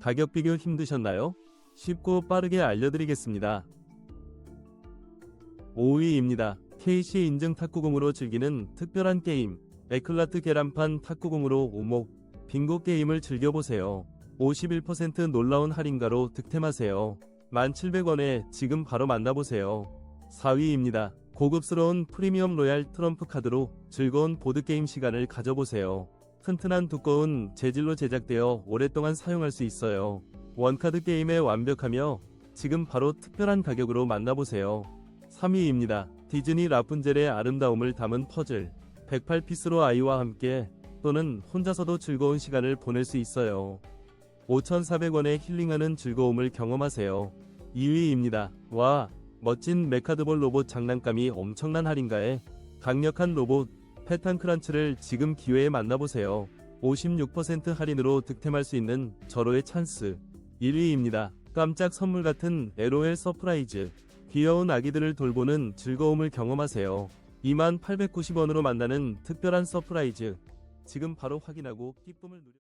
가격 비교 힘드셨나요? 쉽고 빠르게 알려드리겠습니다. 5위입니다. KC 인증 탁구공으로 즐기는 특별한 게임. 에클라트 계란판 탁구공으로 오목, 빙고 게임을 즐겨보세요. 51% 놀라운 할인가로 득템하세요. 1,700원에 지금 바로 만나보세요. 4위입니다. 고급스러운 프리미엄 로얄 트럼프 카드로 즐거운 보드게임 시간을 가져보세요. 튼튼한 두꺼운 재질로 제작되어 오랫동안 사용할 수 있어요. 원카드 게임에 완벽하며 지금 바로 특별한 가격으로 만나보세요. 3위입니다. 디즈니 라푼젤의 아름다움을 담은 퍼즐. 108피스로 아이와 함께 또는 혼자서도 즐거운 시간을 보낼 수 있어요. 5,400원에 힐링하는 즐거움을 경험하세요. 2위입니다. 와, 멋진 메카드볼 로봇 장난감이 엄청난 할인가에 강력한 로봇 패탄 크런치를 지금 기회에 만나보세요. 56% 할인으로 득템할 수 있는 절호의 찬스. 1위입니다. 깜짝 선물 같은 LOL 서프라이즈. 귀여운 아기들을 돌보는 즐거움을 경험하세요. 2890원으로 만나는 특별한 서프라이즈. 지금 바로 확인하고 기쁨을 누려